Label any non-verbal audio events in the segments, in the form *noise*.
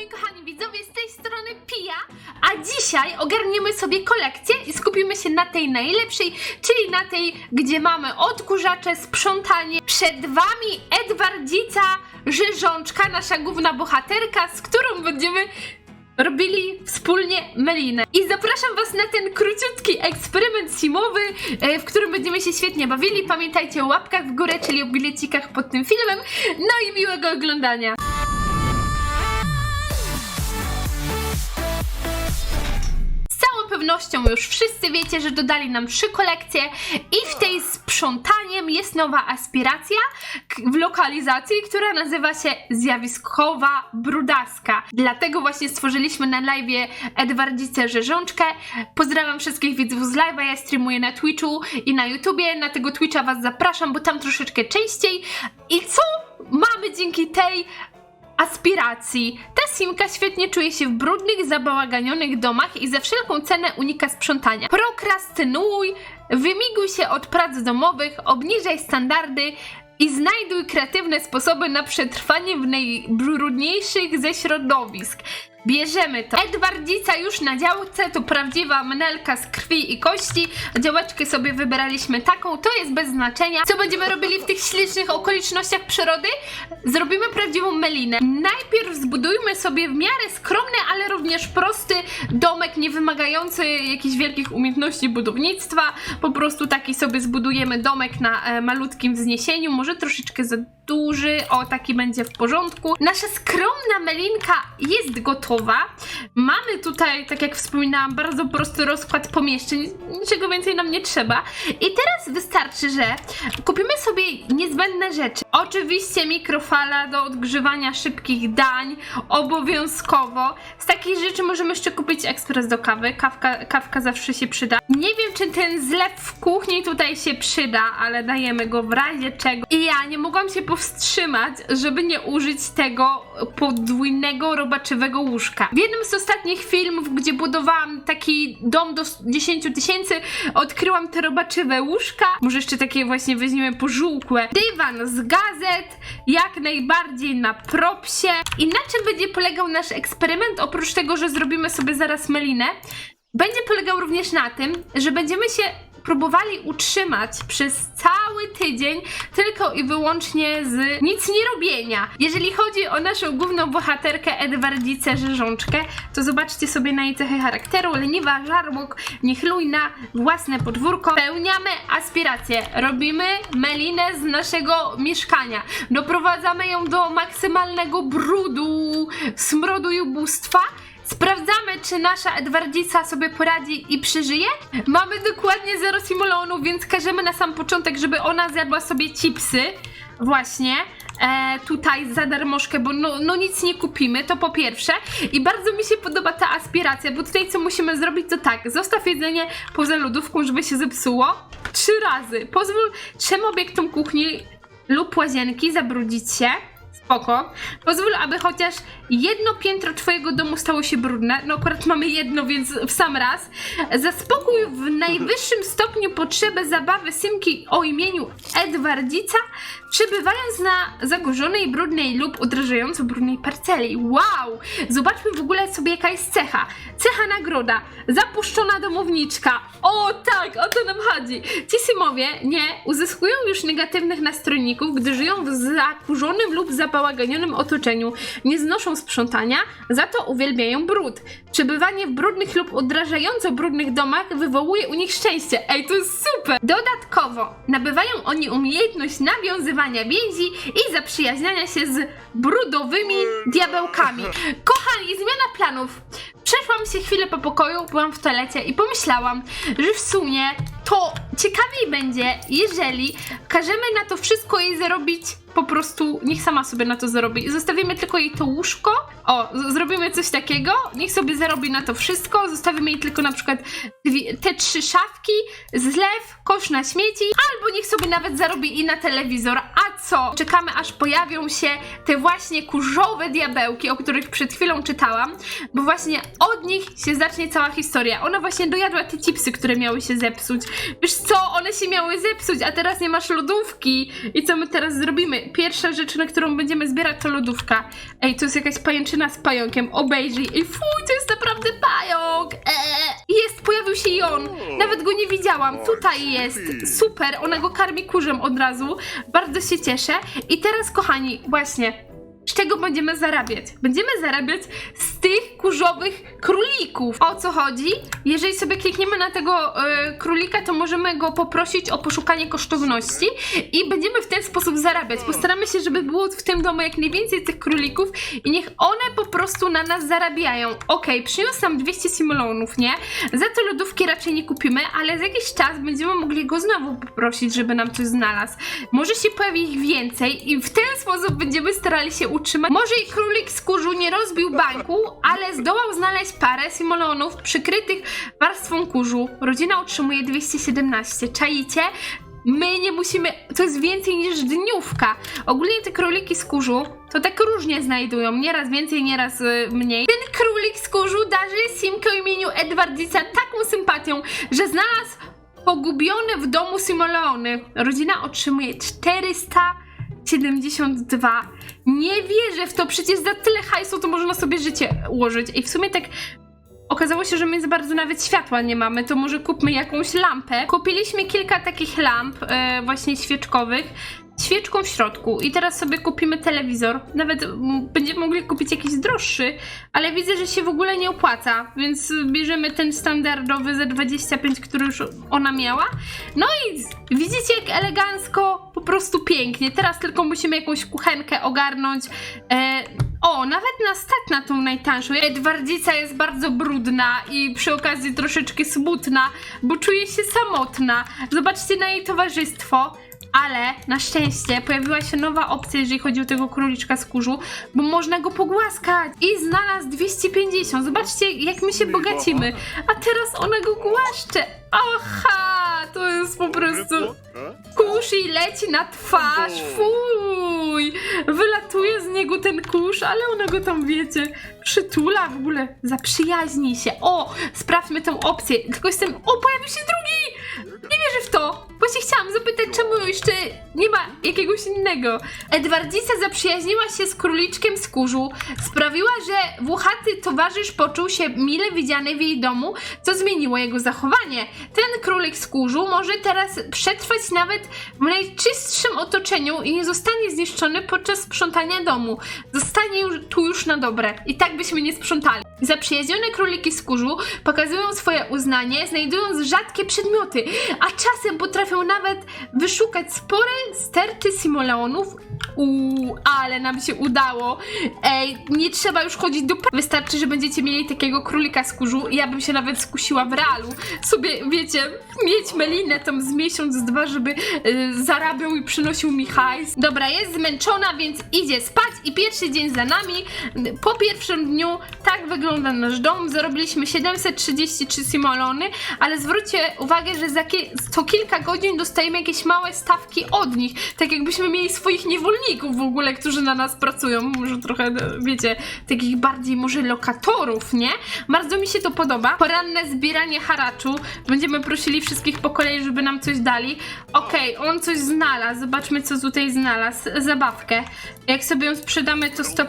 moi kochani widzowie, z tej strony Pia, a dzisiaj ogarniemy sobie kolekcję i skupimy się na tej najlepszej, czyli na tej, gdzie mamy odkurzacze, sprzątanie. Przed wami Edwardzica Rzeżączka, nasza główna bohaterka, z którą będziemy robili wspólnie melinę. I zapraszam Was na ten króciutki eksperyment simowy, e, w którym będziemy się świetnie bawili. Pamiętajcie o łapkach w górę, czyli o bilecikach pod tym filmem. No i miłego oglądania. Pewnością już wszyscy wiecie, że dodali nam trzy kolekcje i w tej sprzątaniem jest nowa aspiracja w lokalizacji, która nazywa się zjawiskowa brudaska. Dlatego właśnie stworzyliśmy na live Edwardzicę Rzeżączkę. Pozdrawiam wszystkich widzów z live'a, ja streamuję na Twitchu i na YouTubie. Na tego Twitcha was zapraszam, bo tam troszeczkę częściej. I co mamy dzięki tej aspiracji. Ta simka świetnie czuje się w brudnych, zabałaganionych domach i za wszelką cenę unika sprzątania. Prokrastynuj, wymiguj się od prac domowych, obniżaj standardy i znajduj kreatywne sposoby na przetrwanie w najbrudniejszych ze środowisk. Bierzemy to. Edwardzica już na działce, to prawdziwa menelka z krwi i kości. Działeczkę sobie wybraliśmy taką, to jest bez znaczenia. Co będziemy robili w tych ślicznych okolicznościach przyrody? Zrobimy prawdziwą melinę. Najpierw zbudujmy sobie w miarę skromny, ale również prosty domek, nie wymagający jakichś wielkich umiejętności budownictwa. Po prostu taki sobie zbudujemy domek na e, malutkim wzniesieniu, może troszeczkę za duży, o taki będzie w porządku. Nasza skromna melinka jest gotowa. Mamy tutaj, tak jak wspominałam, bardzo prosty rozkład pomieszczeń, niczego więcej nam nie trzeba. I teraz wystarczy, że kupimy sobie niezbędne rzeczy. Oczywiście mikrofala do odgrzewania szybkich dań, obowiązkowo. Z takich rzeczy możemy jeszcze kupić ekspres do kawy. Kawka, kawka zawsze się przyda. Nie wiem, czy ten zlew w kuchni tutaj się przyda, ale dajemy go w razie czego. I ja nie mogłam się powstrzymać, żeby nie użyć tego podwójnego robaczywego łóżka. W jednym z ostatnich filmów, gdzie budowałam taki dom do 10 tysięcy, odkryłam te robaczywe łóżka. Może jeszcze takie właśnie weźmiemy pożółkłe. Dywan z gazet, jak najbardziej na propsie. I na czym będzie polegał nasz eksperyment? Oprócz tego, że zrobimy sobie zaraz melinę, będzie polegał również na tym, że będziemy się próbowali utrzymać przez cały tydzień tylko i wyłącznie z nic nie robienia. Jeżeli chodzi o naszą główną bohaterkę Edwardzicę Rzeżączkę, to zobaczcie sobie na jej cechy charakteru. Leniwa, żarłok, niechlujna, własne podwórko. Spełniamy aspiracje. Robimy melinę z naszego mieszkania. Doprowadzamy ją do maksymalnego brudu, smrodu i ubóstwa. Sprawdzamy, czy nasza Edwardzica sobie poradzi i przeżyje. Mamy dokładnie zero simulonów, więc każemy na sam początek, żeby ona zjadła sobie chipsy. Właśnie. E, tutaj za darmożkę, bo no, no nic nie kupimy, to po pierwsze. I bardzo mi się podoba ta aspiracja, bo tutaj co musimy zrobić, to tak, zostaw jedzenie poza lodówką, żeby się zepsuło. Trzy razy. Pozwól trzem obiektom kuchni lub łazienki zabrudzić się. Spoko. Pozwól, aby chociaż jedno piętro twojego domu stało się brudne. No akurat mamy jedno, więc w sam raz. Zaspokój w najwyższym stopniu potrzebę zabawy Simki o imieniu Edwardzica, przebywając na zagorzonej, brudnej lub odrażająco brudnej parceli. Wow! Zobaczmy w ogóle sobie jaka jest cecha. Cecha nagroda. Zapuszczona domowniczka. O tak, o to nam chodzi. Ci Simowie nie uzyskują już negatywnych nastrojników, gdy żyją w zakurzonym lub zabałaganionym otoczeniu. Nie znoszą sprzątania, za to uwielbiają brud. Przebywanie w brudnych lub odrażająco brudnych domach wywołuje u nich szczęście. Ej, to jest super! Dodatkowo nabywają oni umiejętność nawiązywania więzi i zaprzyjaźniania się z brudowymi diabełkami. Kochani, zmiana planów. Przeszłam się chwilę po pokoju, byłam w toalecie i pomyślałam, że w sumie to ciekawiej będzie, jeżeli każemy na to wszystko jej zarobić po prostu niech sama sobie na to zarobi. Zostawimy tylko jej to łóżko. O, zrobimy coś takiego. Niech sobie zarobi na to wszystko. Zostawimy jej tylko na przykład dwie, te trzy szafki, zlew, kosz na śmieci, albo niech sobie nawet zarobi i na telewizor. A co? Czekamy aż pojawią się te właśnie kurzowe diabełki, o których przed chwilą czytałam, bo właśnie od nich się zacznie cała historia. Ona właśnie dojadła te chipsy, które miały się zepsuć. Wiesz co? One się miały zepsuć, a teraz nie masz lodówki. I co my teraz zrobimy? Pierwsza rzecz, na którą będziemy zbierać, to lodówka. Ej, to jest jakaś pajęczyna dziewczyna z pająkiem, obejrzyj. I fuj, to jest naprawdę pająk! Eee. Jest, pojawił się i on. Nawet go nie widziałam. Tutaj jest. Super, ona go karmi kurzem od razu. Bardzo się cieszę. I teraz, kochani, właśnie. Z czego będziemy zarabiać? Będziemy zarabiać z tych kurzowych królików. O co chodzi? Jeżeli sobie klikniemy na tego e, królika, to możemy go poprosić o poszukanie kosztowności i będziemy w ten sposób zarabiać. Postaramy się, żeby było w tym domu jak najwięcej tych królików i niech one po prostu na nas zarabiają. Okej, przyniósł nam 200 simulonów, nie? Za to lodówki raczej nie kupimy, ale za jakiś czas będziemy mogli go znowu poprosić, żeby nam coś znalazł. Może się pojawi ich więcej i w ten sposób będziemy starali się utrzymać. Może i królik z kurzu nie rozbił banku, ale zdołał znaleźć parę simulonów przykrytych warstwą kurzu. Rodzina otrzymuje 217. Czaicie? My nie musimy, to jest więcej niż dniówka. Ogólnie te króliki z kurzu to tak różnie znajdują, nieraz więcej, nieraz y, mniej. Ten królik z kurzu darzy Simkę imieniu Edwardica taką sympatią, że znalazł pogubione w domu Simolony. Rodzina otrzymuje 472. Nie wierzę w to, przecież za tyle hajsu to można sobie życie ułożyć. I w sumie tak Okazało się, że my za bardzo nawet światła nie mamy, to może kupmy jakąś lampę. Kupiliśmy kilka takich lamp, e, właśnie świeczkowych, świeczką w środku i teraz sobie kupimy telewizor. Nawet będziemy mogli kupić jakiś droższy, ale widzę, że się w ogóle nie opłaca, więc bierzemy ten standardowy za 25, który już ona miała. No i widzicie jak elegancko, po prostu pięknie. Teraz tylko musimy jakąś kuchenkę ogarnąć. E, o, nawet na stać na tą najtańszą. Edwardzica jest bardzo brudna i przy okazji troszeczkę smutna, bo czuje się samotna. Zobaczcie na jej towarzystwo. Ale na szczęście pojawiła się nowa opcja, jeżeli chodzi o tego króliczka z kurzu, bo można go pogłaskać. I znalazł 250. Zobaczcie, jak my się bogacimy. A teraz ona go głaszcze. Aha, to jest po prostu... Kurz i leci na twarz, fuj! Wylatuje z niego ten kurz, ale ona go tam, wiecie, przytula w ogóle, zaprzyjaźni się. O, sprawdźmy tą opcję. Tylko jestem, o, pojawił się drugi! Nie wierzę w to! Właśnie chciałam zapytać, czemu jeszcze nie ma jakiegoś innego. Edwardzica zaprzyjaźniła się z króliczkiem z kurzu, sprawiła, że włochaty towarzysz poczuł się mile widziany w jej domu, co zmieniło jego zachowanie. Ten królik z kurzu może teraz przetrwać nawet w najczystszym otoczeniu i nie zostanie zniszczony podczas sprzątania domu. Zostanie już, tu już na dobre. I tak byśmy nie sprzątali. Zaprzyjaźnione króliki z kurzu pokazują swoje uznanie, znajdując rzadkie przedmioty, a czasem potrafią nawet wyszukać spore sterty simoleonów. Uuu, ale nam się udało. Ej, nie trzeba już chodzić do pra- Wystarczy, że będziecie mieli takiego królika z kurzu. Ja bym się nawet skusiła w realu. Sobie, wiecie, mieć melinę tam z miesiąc, dwa, żeby y, zarabiał i przynosił mi hajs. Dobra, jest zmęczona, więc idzie spać i pierwszy dzień za nami. Po pierwszym dniu tak wygląda nasz dom. Zarobiliśmy 733 simolony, ale zwróćcie uwagę, że za ki- co kilka godzin dostajemy jakieś małe stawki od nich. Tak jakbyśmy mieli swoich niewolników w ogóle, którzy na nas pracują. Może trochę, wiecie, takich bardziej może lokatorów, nie? Bardzo mi się to podoba. Poranne zbieranie haraczu. Będziemy prosili wszystkich po kolei, żeby nam coś dali. Okej, on coś znalazł. Zobaczmy, co tutaj znalazł. Zabawkę. Jak sobie ją sprzedamy, to stop...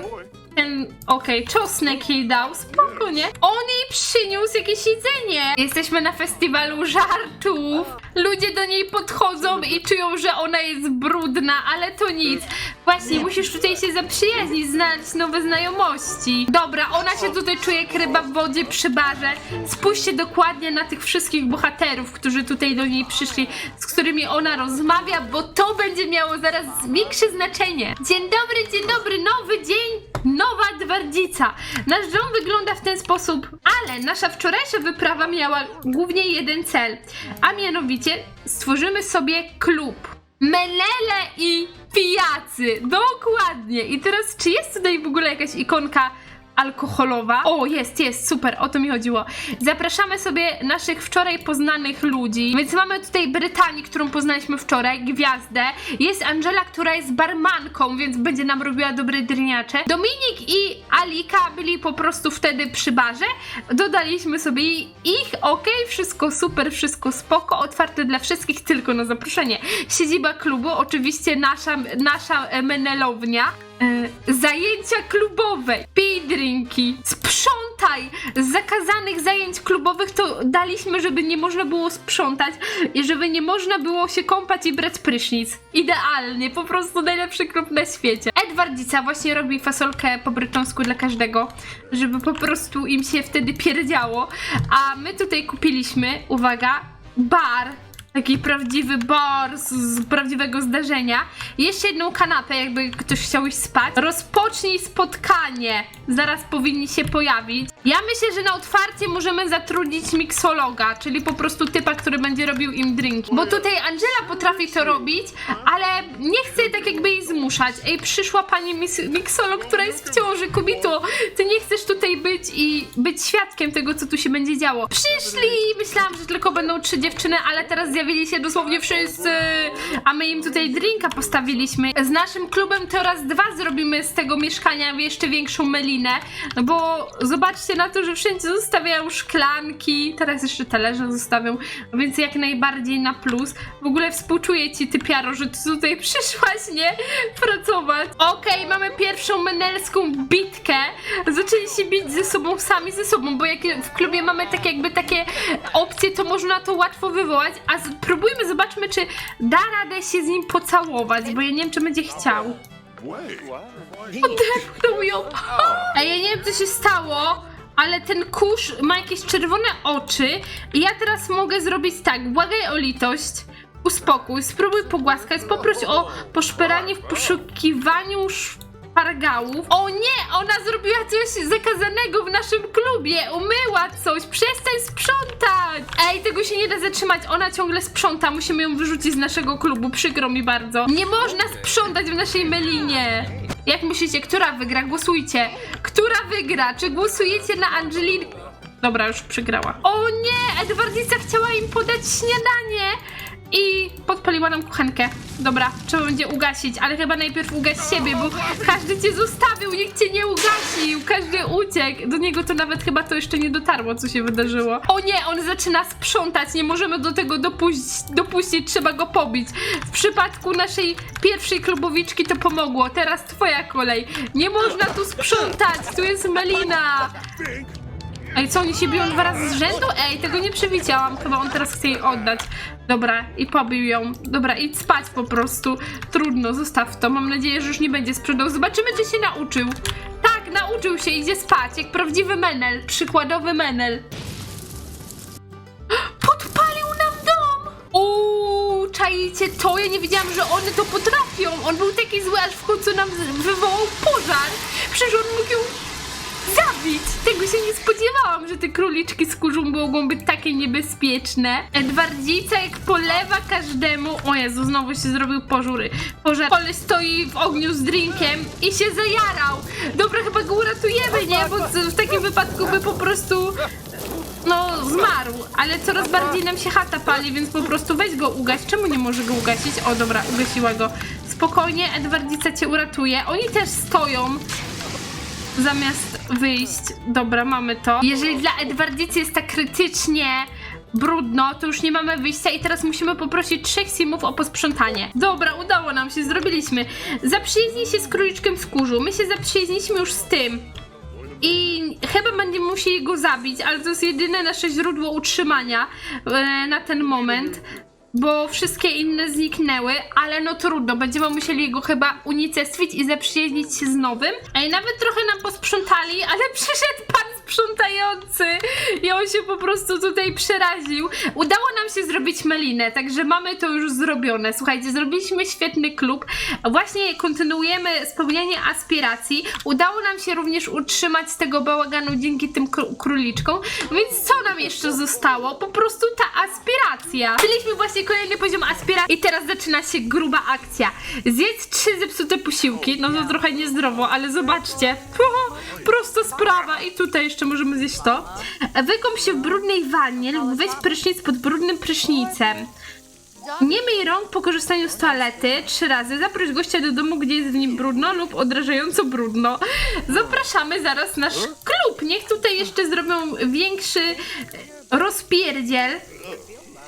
Ten, okej, czosnek jej dał, spoko, nie? On jej przyniósł jakieś jedzenie. Jesteśmy na festiwalu żartów. Ludzie do niej podchodzą i czują, że ona jest brudna, ale to nic. Właśnie, musisz tutaj się zaprzyjaźnić, znaleźć nowe znajomości. Dobra, ona się tutaj czuje jak ryba w wodzie przy barze. Spójrzcie dokładnie na tych wszystkich bohaterów, którzy tutaj do niej przyszli, z którymi ona rozmawia, bo to będzie miało zaraz większe znaczenie. Dzień dobry, dzień dobry, nowy dzień, nowa Dwardzica. Nasz dom wygląda w ten sposób, ale nasza wczorajsza wyprawa miała głównie jeden cel, a mianowicie stworzymy sobie klub. Menele i pijacy, dokładnie. I teraz, czy jest tutaj w ogóle jakaś ikonka alkoholowa? O, jest, jest, super, o to mi chodziło. Zapraszamy sobie naszych wczoraj poznanych ludzi. Więc mamy tutaj Brytanię, którą poznaliśmy wczoraj, gwiazdę. Jest Angela, która jest barmanką, więc będzie nam robiła dobre driniacze. Dominik i Alika byli po prostu wtedy przy barze. Dodaliśmy sobie ich, okej, wszystko super, wszystko spoko, otwarte dla wszystkich, tylko na zaproszenie. Siedziba klubu, oczywiście nasza, nasza e, menelownia. E, zajęcia klubowe, pij drinki, sprzątaj! Z zakazanych zajęć klubowych to daliśmy, żeby nie można było sprzątać i żeby nie można było się kąpać i brać prysznic. Idealnie, po prostu najlepszy klub na świecie. Edwardzica właśnie robi fasolkę po brytonsku dla każdego, żeby po prostu im się wtedy pierdziało, a my tutaj kupiliśmy, uwaga, bar Taki prawdziwy bar z, z prawdziwego zdarzenia. Jeszcze jedną kanapę, jakby ktoś chciał spać. Rozpocznij spotkanie. Zaraz powinni się pojawić. Ja myślę, że na otwarcie możemy zatrudnić miksologa, czyli po prostu typa, który będzie robił im drinki. Bo tutaj Angela potrafi to robić, ale nie chcę tak jakby jej zmuszać. Ej, przyszła pani miksolog, która jest w ciąży. Kobito, ty nie chcesz tutaj być i być świadkiem tego, co tu się będzie działo. Przyszli! Myślałam, że tylko będą trzy dziewczyny, ale teraz zjawili się dosłownie wszyscy. A my im tutaj drinka postawiliśmy. Z naszym klubem teraz dwa zrobimy z tego mieszkania jeszcze większą melinę. Bo zobaczcie na to, że wszędzie zostawiają szklanki. Teraz jeszcze talerze zostawią, więc jak najbardziej na plus. W ogóle współczuję ci, ty Piaro, że ty tutaj *laughs* przyszłaś, nie? Pracować. Okej, mamy pierwszą menelską bitkę. Zaczęli się bić ze sobą, sami ze sobą, bo jak w klubie mamy tak jakby takie opcje, to można to łatwo wywołać. A z- próbujmy, zobaczmy, czy da radę się z nim pocałować, bo ja nie wiem, czy będzie chciał. Odepchnął ją. A ja nie wiem, co się stało, ale ten kurz ma jakieś czerwone oczy i ja teraz mogę zrobić tak, błagaj o litość, uspokój, spróbuj pogłaskać, poproś o poszperanie w poszukiwaniu szpargałów. O nie, ona zrobiła coś zakazanego w naszym klubie, umyła coś, przestań sprzątać! Ej, tego się nie da zatrzymać, ona ciągle sprząta, musimy ją wyrzucić z naszego klubu, przykro mi bardzo. Nie można sprzątać w naszej melinie. Jak myślicie, która wygra? Głosujcie. Która wygra? Czy głosujecie na Angelinę? Dobra, już przegrała. O nie! Edwardica chciała im podać śniadanie! I podpaliła nam kuchenkę. Dobra, trzeba będzie ugasić, ale chyba najpierw ugaś siebie, bo każdy cię zostawił, nikt cię nie ugasił, każdy uciekł. Do niego to nawet chyba to jeszcze nie dotarło, co się wydarzyło. O nie, on zaczyna sprzątać, nie możemy do tego dopuścić, dopuścić trzeba go pobić. W przypadku naszej pierwszej klubowiczki to pomogło, teraz twoja kolej. Nie można tu sprzątać, tu jest Melina. Ej, co, oni się biją dwa razy z rzędu? Ej, tego nie przewidziałam. Chyba on teraz chce jej oddać. Dobra, i pobił ją. Dobra, idź spać po prostu. Trudno, zostaw to. Mam nadzieję, że już nie będzie sprzedał. Zobaczymy, czy się nauczył. Tak, nauczył się, idzie spać. Jak prawdziwy menel. Przykładowy menel. *gasps* Podpalił nam dom! Uuu, czajcie to? Ja nie wiedziałam, że one to potrafią. On był taki zły, aż w końcu nam wywołał pożar. Przecież on mógł Tego się nie spodziewałam, że te króliczki z kurzu mogą być takie niebezpieczne. Edwardzica jak polewa każdemu. O Jezu, znowu się zrobił pożury. Pożar. Koleś stoi w ogniu z drinkiem i się zajarał. Dobra, chyba go uratujemy, nie? Bo w takim wypadku by po prostu no, zmarł, ale coraz bardziej nam się chata pali, więc po prostu weź go ugaś. Czemu nie może go ugasić? O, dobra, ugasiła go. Spokojnie, Edwardzica cię uratuje. Oni też stoją zamiast wyjść. Dobra, mamy to. Jeżeli dla Edwardzicy jest tak krytycznie brudno, to już nie mamy wyjścia i teraz musimy poprosić trzech simów o posprzątanie. Dobra, udało nam się, zrobiliśmy. Zaprzyjaźnij się z króliczkiem z kurzu. My się zaprzyjaźniliśmy już z tym. I chyba będziemy musieli go zabić, ale to jest jedyne nasze źródło utrzymania e, na ten moment. Bo wszystkie inne zniknęły, ale no trudno, będziemy musieli go chyba unicestwić i zaprzyjaźnić się z nowym. Ej, nawet trochę nam posprzątali, ale *laughs* przyszedł pan sprzątający i on się po prostu tutaj przeraził. Udało nam się zrobić melinę, także mamy to już zrobione. Słuchajcie, zrobiliśmy świetny klub. Właśnie kontynuujemy spełnianie aspiracji. Udało nam się również utrzymać z tego bałaganu dzięki tym kró- króliczkom. Więc co nam jeszcze zostało? Po prostu ta aspiracja. Byliśmy właśnie kolejny poziom aspiracji i teraz zaczyna się gruba akcja. Zjedz trzy zepsute posiłki. No to trochę niezdrowo, ale zobaczcie. Prosta sprawa. I tutaj jeszcze możemy zjeść to. Wykąp się w brudnej wannie lub weź prysznic pod brudnym prysznicem. Nie myj rąk po korzystaniu z toalety trzy razy. Zaproś gościa do domu, gdzie jest w nim brudno lub odrażająco brudno. Zapraszamy zaraz nasz klub. Niech tutaj jeszcze zrobią większy rozpierdziel.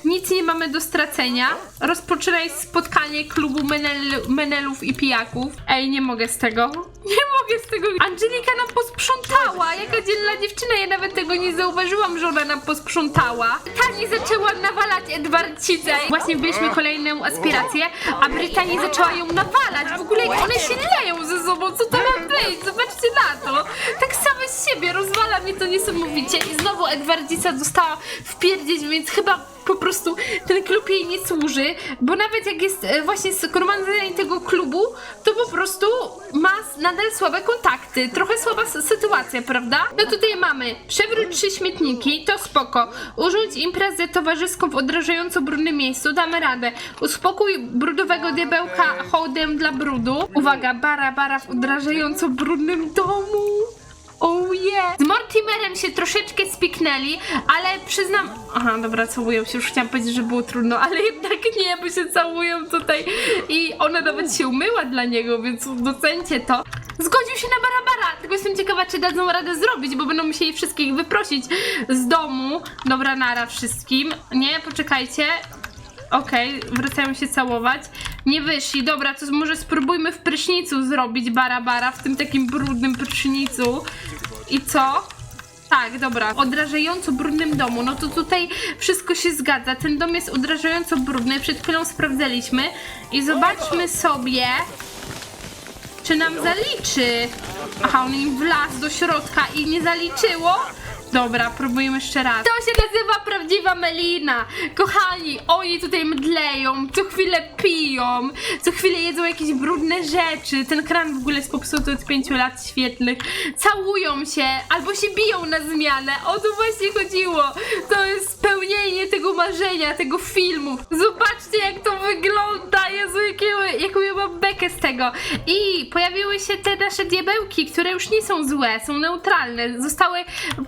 Nic nie mamy do stracenia. Rozpoczynaj spotkanie klubu menel, menelów i pijaków. Ej, nie mogę z tego. *laughs* Nie mogę z tego. Angelika nam posprzątała. Jaka dzielna dziewczyna. Ja nawet tego nie zauważyłam, że ona nam posprzątała. Tani zaczęła nawalać Edwardcicę. Właśnie wbiliśmy kolejną aspirację, a Brytanii zaczęła ją nawalać. W ogóle one się leją ze sobą. Co to ma być? Zobaczcie na to. Tak same z siebie. Rozwala mnie to niesamowicie. I znowu Edwardzica dostała wpierdzieć, więc chyba po prostu ten klub jej nie służy, bo nawet jak jest e, właśnie zgromadzenie tego klubu, to po prostu ma nadal słabe kontakty. Trochę słaba sytuacja, prawda? No tutaj mamy przewróć trzy śmietniki, to spoko. Urządź imprezę towarzyską w odrażająco brudnym miejscu, damy radę. Uspokój brudowego diabełka hołdem dla brudu. Uwaga, bara, bara w odrażająco brudnym domu. Oh yeah! Z Mortimerem się troszeczkę spiknęli, ale przyznam... Aha, dobra, całują się, już chciałam powiedzieć, że było trudno, ale jednak nie, bo się całują tutaj i ona nawet się umyła dla niego, więc docencie to. Zgodził się na barabara, tylko jestem ciekawa, czy dadzą radę zrobić, bo będą musieli wszystkich wyprosić z domu. Dobra, nara wszystkim. Nie, poczekajcie. Okej, wracają się całować. Nie wyszli, dobra, to może spróbujmy w prysznicu zrobić bara-bara, w tym takim brudnym prysznicu. I co? Tak, dobra. Odrażająco brudnym domu. No to tutaj wszystko się zgadza. Ten dom jest odrażająco brudny. Przed chwilą sprawdzaliśmy. I zobaczmy sobie, czy nam zaliczy. Aha, on im wlazł do środka i nie zaliczyło. Dobra, próbujemy jeszcze raz. To się nazywa prawdziwa melina. Kochani, oni tutaj mdleją, co chwilę piją, co chwilę jedzą jakieś brudne rzeczy. Ten kran w ogóle jest popsuty od pięciu lat świetnych. Całują się albo się biją na zmianę. O to właśnie chodziło. To jest spełnienie tego marzenia, tego filmu. Zobaczcie, jak to wygląda. Jezu, jakiego, jaką ja mam bekę z tego. I pojawiły się te nasze diabełki, które już nie są złe, są neutralne. Zostały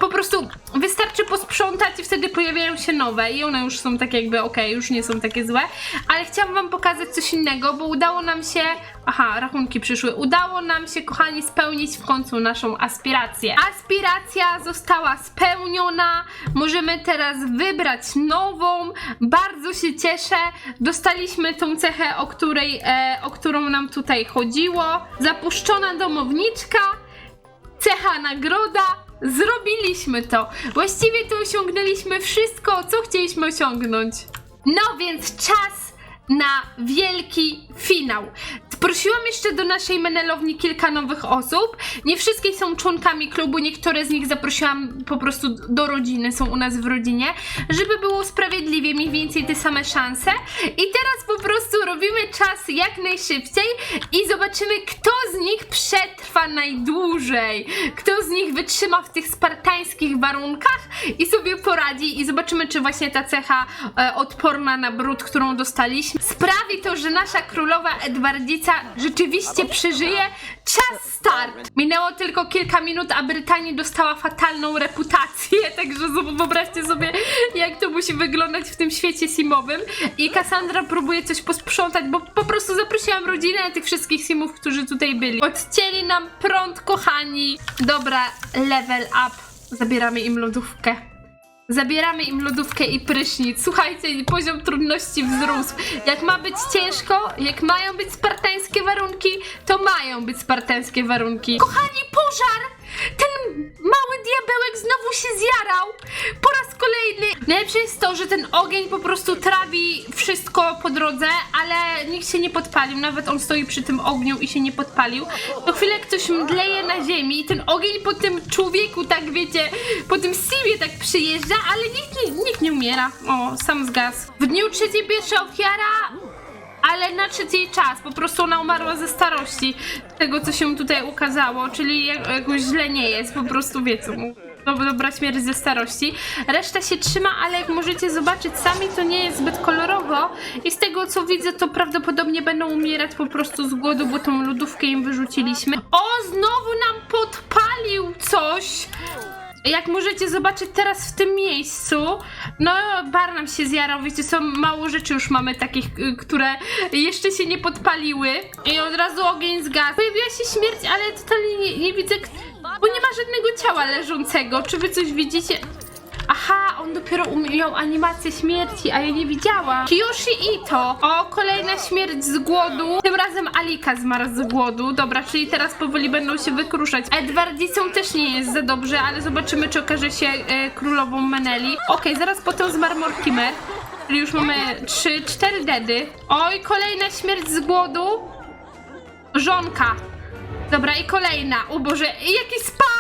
po prostu, wystarczy posprzątać i wtedy pojawiają się nowe. I one już są takie jakby, okej, już nie są takie złe. Ale chciałam wam pokazać coś innego, bo udało nam się... Aha, rachunki przyszły. Udało nam się, kochani, spełnić w końcu naszą aspirację. Aspiracja została spełniona. Możemy teraz wybrać nową. Bardzo się cieszę. Dostaliśmy tą cechę, o której, e, o którą nam tutaj chodziło. Zapuszczona domowniczka. Cecha nagroda. Zrobiliśmy to. Właściwie to osiągnęliśmy wszystko, co chcieliśmy osiągnąć. No więc czas na wielki finał. Prosiłam jeszcze do naszej menelowni kilka nowych osób. Nie wszystkie są członkami klubu, niektóre z nich zaprosiłam po prostu do rodziny, są u nas w rodzinie, żeby było sprawiedliwie, mniej więcej te same szanse. I teraz prostu robimy czas jak najszybciej i zobaczymy, kto z nich przetrwa najdłużej. Kto z nich wytrzyma w tych spartańskich warunkach i sobie poradzi i zobaczymy, czy właśnie ta cecha e, odporna na brud, którą dostaliśmy, sprawi to, że nasza królowa Edwardzica rzeczywiście przeżyje. Czas start! Minęło tylko kilka minut, a Brytania dostała fatalną reputację, *laughs* także wyobraźcie sobie, jak to musi wyglądać w tym świecie simowym. I Cassandra próbuje coś posprzątać, bo po prostu zaprosiłam rodzinę tych wszystkich simów, którzy tutaj byli. Odcięli nam prąd, kochani. Dobra, level up. Zabieramy im lodówkę. Zabieramy im lodówkę i prysznic. Słuchajcie, poziom trudności wzrósł. Jak ma być ciężko, jak mają być spartańskie warunki, to mają być spartańskie warunki. Kochani, pożar! Ten mały diabełek znowu się zjarał. Po raz kolejny. Najlepsze jest to, że ten ogień po prostu trawi wszystko po drodze, ale nikt się nie podpalił. Nawet on stoi przy tym ogniu i się nie podpalił. To chwilę ktoś mdleje na ziemi i ten ogień po tym człowieku, tak wiecie, po tym simie tak przyjeżdża, ale nikt nie, nikt nie umiera. O, sam zgasł. W dniu trzeciej pierwsza ofiara ale nadszedł jej czas, po prostu ona umarła ze starości tego, co się tutaj ukazało, czyli jak- jakoś źle nie jest, po prostu wiecie, no, dobra śmierć ze starości. Reszta się trzyma, ale jak możecie zobaczyć sami, to nie jest zbyt kolorowo i z tego, co widzę, to prawdopodobnie będą umierać po prostu z głodu, bo tą lodówkę im wyrzuciliśmy. O, znowu nam podpalił coś! Jak możecie zobaczyć teraz w tym miejscu, no bar nam się zjarał, wiecie co, mało rzeczy już mamy takich, y, które jeszcze się nie podpaliły i od razu ogień zgasł. Pojawiła się śmierć, ale totalnie nie, nie widzę, bo nie ma żadnego ciała leżącego. Czy wy coś widzicie? Aha, on dopiero um- miał animację śmierci, a ja nie widziałam. Kiyoshi Ito. O, kolejna śmierć z głodu. Tym razem Alika zmarł z głodu. Dobra, czyli teraz powoli będą się wykruszać. Edwardicą też nie jest za dobrze, ale zobaczymy, czy okaże się e, królową Meneli. Okej, zaraz potem zmarł Mortimer. Czyli już mamy 3-4 dedy. Oj, kolejna śmierć z głodu. Żonka. Dobra, i kolejna. O Boże, jaki spam!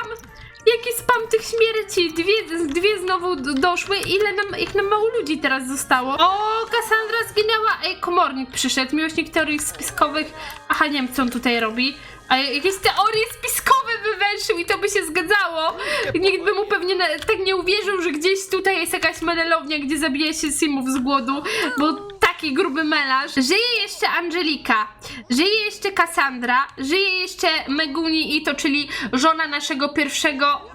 Jaki spam tych śmierci! Dwie, dwie znowu doszły. Ile nam, ich nam mało ludzi teraz zostało? O, Kassandra zginęła! Ej, komornik przyszedł. Miłośnik teorii spiskowych. Aha, nie wiem, co on tutaj robi. A jakieś teorie spiskowe wywęszył i to by się zgadzało. Nikt by mu pewnie na, tak nie uwierzył, że gdzieś tutaj jest jakaś menelownia, gdzie zabija się simów z głodu, bo taki gruby melarz. Żyje jeszcze Angelika, żyje jeszcze Cassandra, żyje jeszcze Meguni Ito, czyli żona naszego pierwszego...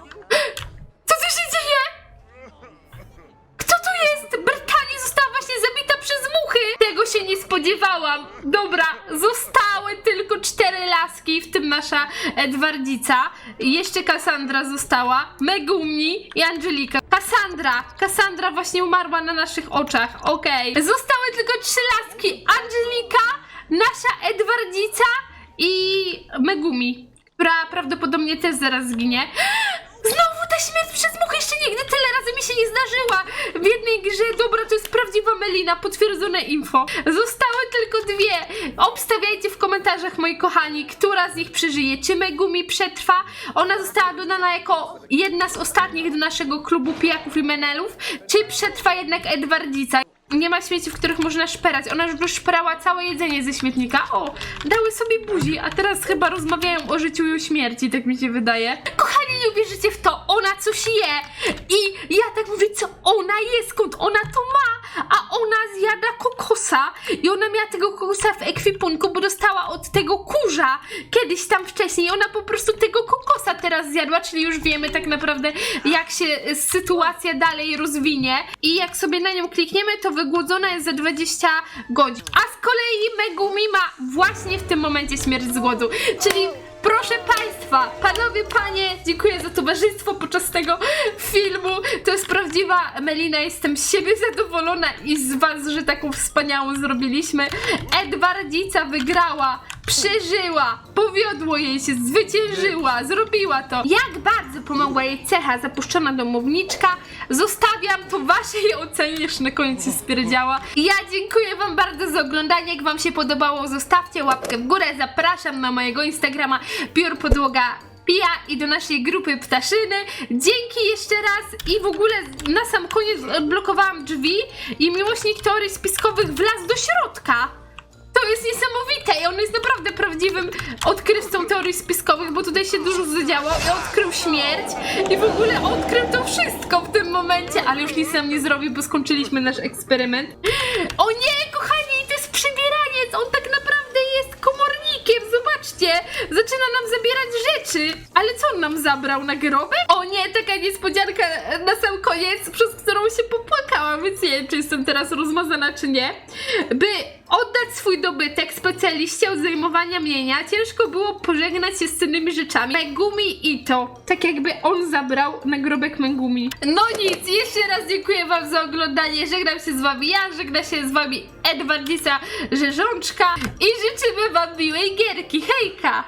spodziewałam. Dobra, zostały tylko cztery laski, w tym nasza Edwardzica. Jeszcze Cassandra została, Megumi i Angelika. Cassandra! Cassandra właśnie umarła na naszych oczach, okej. Zostały tylko trzy laski. Angelika, nasza Edwardzica i Megumi, która prawdopodobnie też zaraz zginie. Znowu ta śmierć przez muchę jeszcze nigdy tyle razy mi się nie zdarzyła w jednej grze. Dobra, to jest prawdziwa Melina, potwierdzone info. Zostały tylko dwie. Obstawiajcie w komentarzach, moi kochani, która z nich przeżyje. Czy Megumi przetrwa? Ona została dodana jako jedna z ostatnich do naszego klubu pijaków i menelów. Czy przetrwa jednak Edwardzica? Nie ma śmieci, w których można szperać. Ona już wyszperała całe jedzenie ze śmietnika. O, dały sobie buzi, a teraz chyba rozmawiają o życiu i o śmierci, tak mi się wydaje. Kochani, nie uwierzycie w to, ona coś je. I ja tak mówię, co ona je, skąd ona to ma? A ona zjada kokosa. I ona miała tego kokosa w ekwipunku, bo dostała od tego kurza kiedyś tam wcześniej. Ona po prostu tego kokosa teraz zjadła, czyli już wiemy tak naprawdę, jak się sytuacja dalej rozwinie. I jak sobie na nią klikniemy, to wygłodzona jest za 20 godzin. A z kolei Megumi ma właśnie w tym momencie śmierć z głodu. Czyli Proszę Państwa, panowie, panie, dziękuję za towarzystwo podczas tego filmu. To jest prawdziwa Melina, jestem z siebie zadowolona i z Was, że taką wspaniałą zrobiliśmy. Edwardzica wygrała, przeżyła, powiodło jej się, zwyciężyła, zrobiła to. Jak bardzo pomogła jej cecha zapuszczona domowniczka, zostawiam to Waszej ocenie, jeszcze na się spierdziała. Ja dziękuję Wam bardzo za oglądanie, jak Wam się podobało, zostawcie łapkę w górę, zapraszam na mojego Instagrama Piór Podłoga Pia i do naszej grupy Ptaszyny. Dzięki jeszcze raz i w ogóle na sam koniec odblokowałam drzwi i miłośnik teorii spiskowych wlazł do środka. To jest niesamowite i on jest naprawdę prawdziwym odkrywcą teorii spiskowych, bo tutaj się dużo zadziało i odkrył śmierć i w ogóle odkrył to wszystko w tym momencie, ale już nic nam nie zrobił, bo skończyliśmy nasz eksperyment. O nie, kochani, to jest przybieraniec, on tak naprawdę jest komornikiem, zobaczcie, zaczyna nam zabierać rzeczy, ale co on nam zabrał, nagrobek? O nie, taka niespodzianka na sam koniec, przez którą się popłakałam, więc nie wiem, czy jestem teraz rozmazana, czy nie, by oddać swój dobytek specjaliście od zajmowania mienia, ciężko było pożegnać się z cennymi rzeczami. Megumi Ito, tak jakby on zabrał nagrobek Megumi. No nic, jeszcze raz dziękuję wam za oglądanie, żegnam się z wami ja, żegna się z wami Edwardisa Rzeżączka i życzymy wam miłej gierki, hejka!